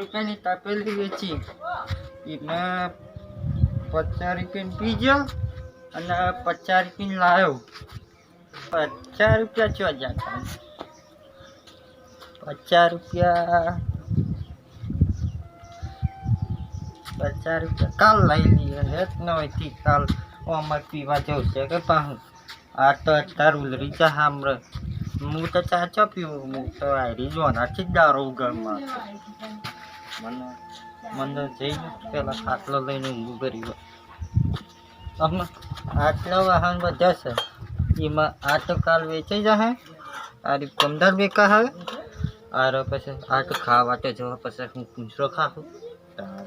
રૂપિયાની તપેલી વેચી. એમાં પચાસ રૂપિયાની પીજો અને પચાસ રૂપિયાની લાવ્યો પચાસ રૂપિયા ચો જતા પચાસ રૂપિયા. પચાસ રૂપિયા કાલ લઈ લઈએ. હેત ન હોયથી કાલ. અમારે પીવા જવું છે. કે પાહું? આ તો તારું ઉલરી ચા સાંભળે હું તો ચા ચા પીવું? હું તો આયરી જોનાથી જ દારૂ ઘરમાં મને મને જઈને પેલા ખાટલો લઈને ઊંઘું કરી અમે આટલા વાહન બધા છે. એમાં આ તો કાલ વેચાઈ જશે આ રી પંદર બેકા હવે, આર પછી આ તો ખાવા તો જવા પછી હું પૂંછરો ખાઉં તાર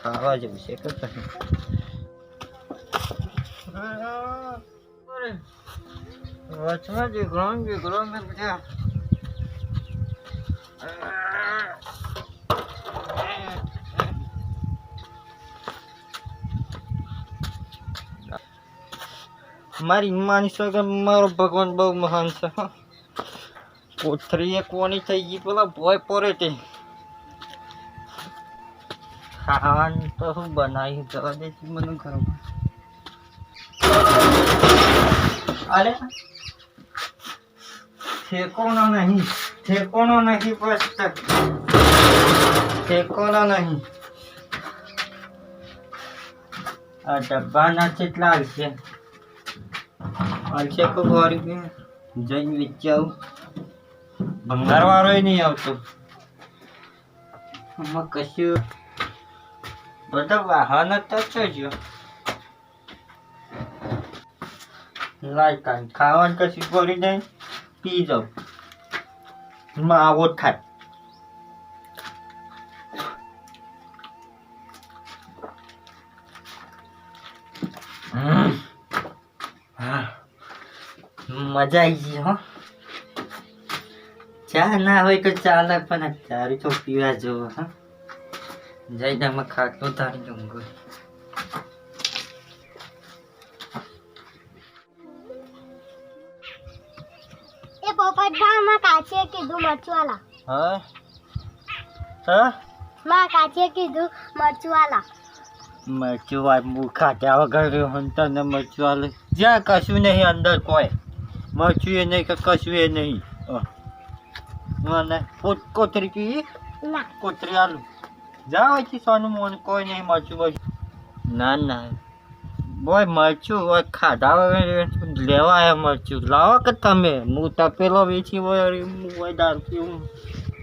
ખાવા જેવું છે કે પછી વચમાં દીકરો ને દીકરો ને બધા. મારી માની શકે મારો ભગવાન બહુ મહાન છે કોથરી કોની થઈ ગઈ પેલા ભોય પોરે તે. ખાવાનું તો શું બનાવી જવા દે છે મને ઘરમાં અરે, ઠેકોનો નહીં ઠેકોનો નહીં પુસ્તક ઠેકોનો નહીં. આ ડબ્બાના કેટલા આવશે આવશે તો ભરી કે જઈને વિચારું ભંગાર વાળો નહીં આવતો. આમાં કશું બધા વાહન તો છે જ. લાય કાંઈ ખાવાનું કશું કરી દે પી જાઉં. માં આવો જ થાય. હમ. મજા આવી ગઈ હો. ચા ના હોય તો ચાલે પણ ચારી તો પીવા જવો હા. જઈને અમે ખાટલું તારી ઊંઘું એ પોપટભા માં કાચે કીધું મરચુવાલા. હા? હા? માં કાચે કીધું મરચુવાલા. મરચું આ હું ખાધા વગર હંતા ને મરચું જ્યાં કશું નહીં અંદર કોઈ. મરચું એ નહીં કે કશું એ નહીં. મને કોત- કોતરી પી? કોતરી આલુ. જા હોય સોનું મોન કોઈ નહીં મરચું બરચું ના ના. બોય મરચું હોય ખાધા વગર લેવા આવ્યા મરચું લાવો કે તમે? હું તપેલો વેચી હોય હું દારૂ પીવું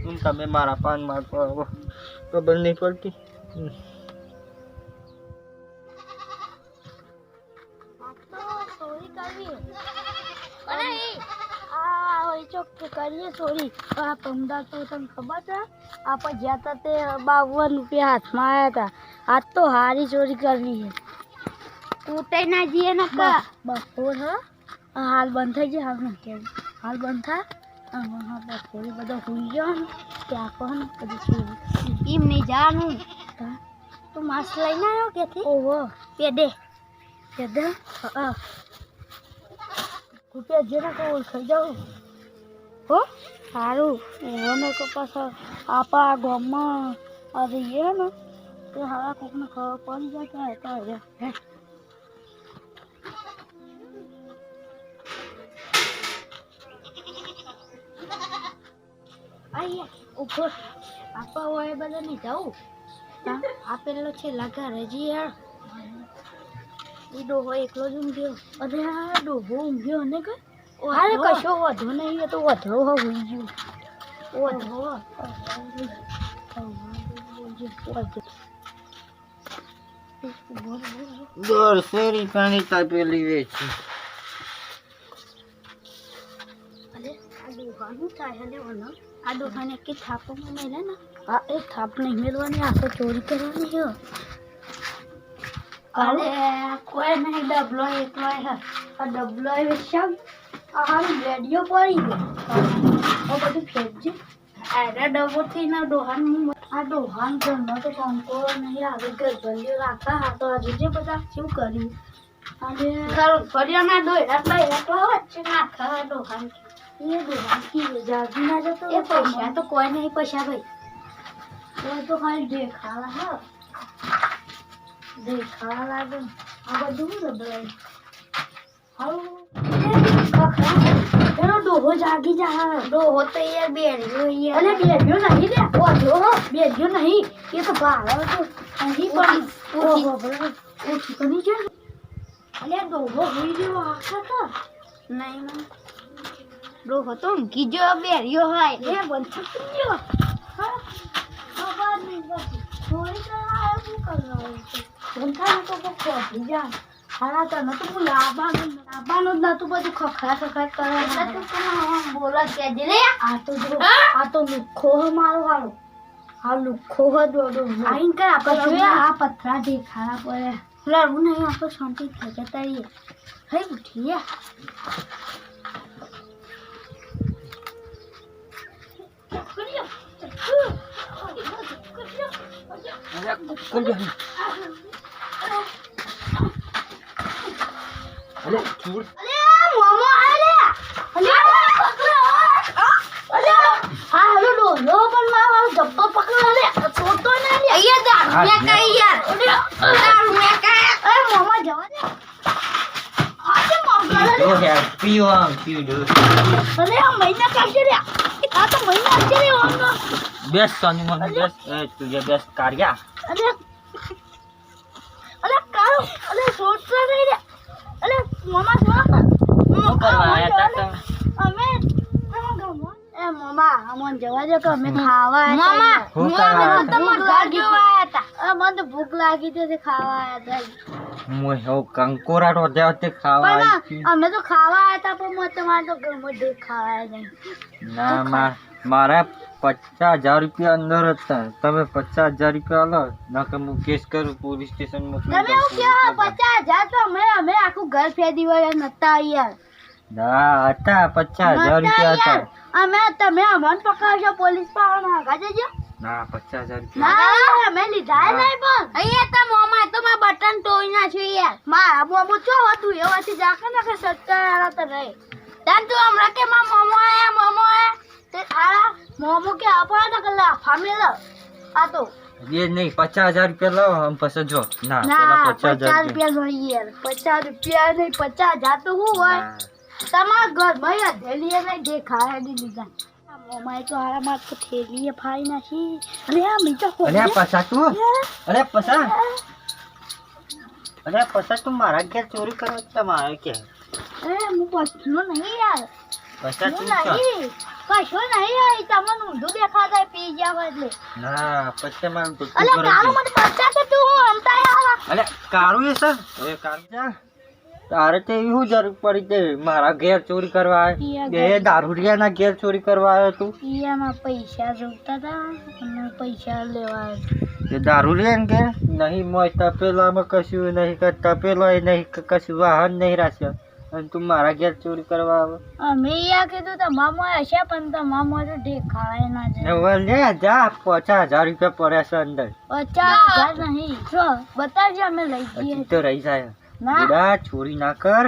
હું તમે મારા પાન મારતો ખબર નહીં પડતી. કરવી. આ હોય ચોક કરીએ ચોરી પણ આ પમદાર તો તમને ખબર છે? આપણે જ્યાં તા તે બાવન રૂપિયા હાથમાં આવ્યા હતા. આજ તો હારી ચોરી કરવી છે. તૂટે ના જઈએ ને બપોર હ. હાલ બંધ થઈ જાય હાલ નથી હાલ બંધ થાય બપોરે બધા હોઈ ગયો ને ત્યાં પણ પછી ચોરી એમ નહીં જવાનું તું માસ્ક લઈને આવ્યો કેથી ઓહો. પેડે. પેડે? હા. રૂપિયા જેના કહો થઈ જાઉં. હો? સારું. એને તો પાછા આપા ગામમાં રહીએ ને, તો હારા કોકને ખબર પડી જાય હતા હે? અહીંયા ઉપર આપા હોય બધા નહીં જાઉં. આપેલો છે લાગા રજી યાર એ ડોહો એકલો જ ઊંઘ્યો. અરે આ ડોહો ઊંઘ્યો ને કે? અરે કશો વધો નહીં એ તો વધો હોઈ ગયું વધો દોઢસો રૂપિયાની તપેલી વેચી. અરે આ ડોહાનું થાય હલે વનો આ ડોહાને કે થાપમાં મેલે ને. આ એ થાપ નહીં મેળવાની આ તો ચોરી કરવાની છે. અરે કોઈ નહીં ડબલો એકલો હે આ ડબલો એ વિશ્વ આ હારું રેડિયો પડી ગયો. આ બધું ફેંકજે આડા ડબો થઈને આ ડોહાન આ ડોહાન ઘરમાં તો શંકો નહીં આવે ગરબલીઓ રાખતા હા તો આજે જે બધા શું કર્યું? અને તારો ફરિયાના ડોયરા પૈરા તો વચ્ચે નાખા ડોહાન એ દોહાન કી જાજુ ના જતો એ પૈસા તો કોઈ નહીં પૈસા ભાઈ. તો ખાલી દેખાવા હા. है દેખાવા લાગે. આ બધું શું રબડાય? હાલો. ડોહો જાગી જા ડોહો તો યાર બેઠ્યો યાર અલે બેઠ્યો નહીં લે ઓ જો બેઠ્યો નહીં એ તો ભાડો તો અહીં પણ ઓહો ઓછી તો છે અલે ડોહો હોઈ ગયો આખા તો નહીં ડોહો તો ઊંઘી ગયો બેઠ્યો હોય એ બંધ થઈ ગયો હા ખબર નહીં પડતી થોડી તો આ શું કરવાનું છે બંધાનું તો બહુ ખોટી જાય હારા તને તો હું લાવવાનું લાવવાનું જ નતું બધું ખખડા ખખડા કરે એટલે તું કોને બોલો કે લે આ તો જો આ તો લુખો હ મારો હાલો આ લુખો હ દોડો આઈન કર આપણે આ પથરા દેખાડા પડે લડવું નહીં આપણે શાંતિ થઈ જતા રહીએ હઈ ઉઠીએ અરે કોણ અરે ચોર અલે મોમો આલે અલે અલે હા હેલો ડો લો પણ મારો જબ્બો પકડો લે છોટો ના લે અહીંયા દારૂ મે કઈ યાર. દારૂ મે કઈ એ મોમો જવા દે. આજે મોમો યાર આ મહિના કાઢી રે. આ તો મહિના કાઢી રે ઓનો બેસ સોની મમ્મી બેસ. એ તુજે નહીં રે. અરે મોમા શું કરવા આયા તા તમે? અમે એ મમ્મા અમન જવા દે કે અમે ખાવા મમ્મા શું કરવા આયા તા? ભૂખ લાગી હતા. મને તો ભૂખ લાગી હતી ખાવા આવ્યા હતા. હું હો ખાવા આવી અમે તો ખાવા આવ્યા હતા પણ મને તમારે તો ઘરમાં ખાવા આવ્યા ના મારા પચાસ હજાર રૂપિયા અંદર હતા. તમે પચાસ હજાર રૂપિયા લો નકર હું કેસ કરું પોલીસ સ્ટેશન પચાસ હજાર તો અમે અમે આખું ઘર ફેરી વળે નતા યાર. ના હતા પચાસ હજાર રૂપિયા હતા. અમે તમે અમને પકડશો પોલીસ પાસે આગા જજો. ના પચાસ હજાર ના અમે લીધા નહીં પણ. અહીંયા તો મોમા તો મારા બટન તોડી નાખ્યું યાર. મારા મોમો ચો હતું એવાથી જાકે નાખે કે સત્તર તો નહીં તાન તું હમણાં કે મારા મોમો આયા મોમો આયા? તે થારા મોમો કે આપણા તો કે લાફા આ તો. એ નહીં પચાસ હજાર રૂપિયા લાવો આમ પછી જો. ના પચાસ રૂપિયા. જોઈએ પચાસ રૂપિયા નહીં પચાસ હજાર તો શું હોય. તમારા ઘરમાં યાર થેલીએ નહીં દેખાય નહીં લીધા. મોમાએ તો હારા માર તો થેલીએ ફાડી નાખી. અરે આ મીઠા અરે પસા તું? અરે પસા અરે પસા તું મારા ઘેર ચોરી કરો તમારે કે? અરે હું પછનો નહીં યાર. તું કશો નહીં? યાર તમને ઊંધું દેખાતા પી ગયા હોય એટલે. ના પછી મારું તો અલે કાળો મને પચાસ તું હું રમતા યાર અરે કાળું એ સર અરે કાળું જા. તારે તો એવું જરૂર પડી કે મારા ઘેર ચોરી કરવા યા આવે બે દારૂડિયાના ઘેર ચોરી કરવા આવ્યો તું? એમાં પૈસા જોતા હતા અને પૈસા લેવા આવ્યા. એ દારૂડિયા ને ઘેર? નહીં મોય તપેલામાં કશું નહીં તપેલો નહીં કશું વાહન નહીં રાખ્યો. અને તું મારા ઘેર ચોરી કરવા આવે? અમે યા કીધું તમામા હશે પણ તમામા તો દેખાય ના જાય. હવે લે જા પચાસ હજાર રૂપિયા પડ્યા છે અંદર. પચાસ હજાર નહીં જો બતાવજો અમે લઈ જઈએ. તો રહી જાય. ના. બુડા ચોરી ના કર.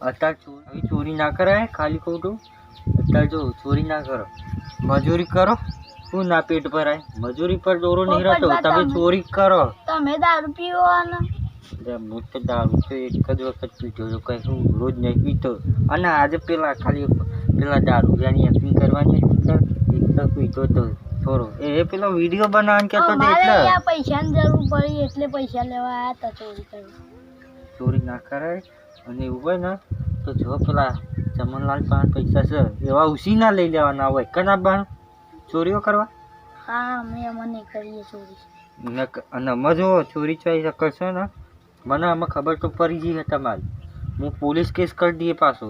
અત્યારે ચોરી ચોરી ના કરાય ખાલી ખોટું. અત્યારે જો ચોરી ના કરો. મજૂરી કરો. શું ના પેટ ભરાય? મજૂરી પર દોરો નહીં રહેતો. તમે ચોરી કરો. તમે દારૂ પીવો ને અરે હું તો દારૂ તો એક જ વખત પીધો તો કંઈ હું રોજ નહીં પીતો. અને આજે પેલા ખાલી પેલા દારૂ જાણી એક્ટિંગ કરવાની હતી એક તો પીધો તો થોડો. એ પેલો વીડિયો બનાવવાનો કહેતો હતો એટલે પૈસાની જરૂર પડી એટલે પૈસા લેવા આવ્યા હતા ચોરી કરવા. ચોરી ના કરાય. અને એવું હોય ને તો જો પેલા ચમનલાલ પાસે પૈસા છે એવા ઉસી ના લઈ લેવાના હોય. કના બાણ ચોરીઓ કરવા? હા અમે અમને કરીએ ચોરી. અને અમે જો ચોરી ચોરી કરશો ને મને આમાં ખબર તો પડી ગઈ છે તમારી. હું પોલીસ કેસ કરી દઈએ પાછો.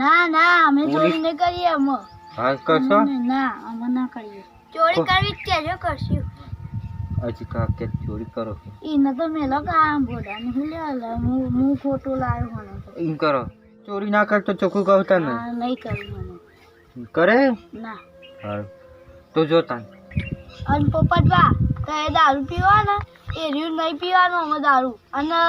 ના ના અમે ચોરી નહીં કરીએ અમે. હા કરશો? ના અમે ના કરીએ. ચોરી કરવી કેજો કરશું. હજી કા કે ચોરી કરો. એને તો મેલો કામ બોડા ને હું લેવા હું હું ખોટું લાવ્યો મને એમ કરો. ચોરી ના કર તો ચોખ્ખું કહતા તને. નહીં કરું કરે? ના. હા તો જો તને અને પોપટબા તો એ દારૂ પીવાનો? એ રહ્યું નહીં પીવાનું અમે દારૂ. અને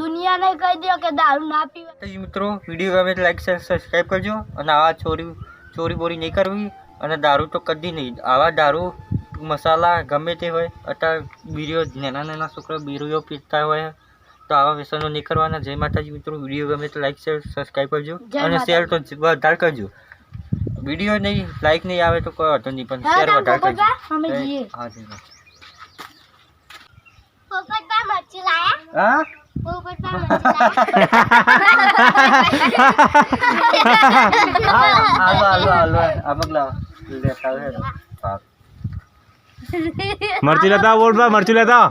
દુનિયાને કહી દો કે દારૂ ના પીવા મિત્રો વીડિયો ગમે તો લાઈક શેર સબસ્ક્રાઈબ કરજો. અને આવા ચોરી ચોરી બોરી નહીં કરવી. અને દારૂ તો કદી નહીં. આવા દારૂ મસાલા ગમે તે હોય અત્યારે બીરીઓ નાના નાના છોકરા બીરીઓ પીતા હોય તો આવા વ્યસનો નહીં કરવાના. જય માતાજી મિત્રો વીડિયો ગમે તો લાઈક શેર સબસ્ક્રાઈબ કરજો. અને શેર તો વધારે કરજો. વીડિયો નહીં લાઈક નહીં આવે તો કોઈ વાંધો નહીં પણ શેર વધારે કરજો. હા જય માતા. પોપટભા મરચું લાયા હા મરચું લેતા બોલ મરચી લેતા.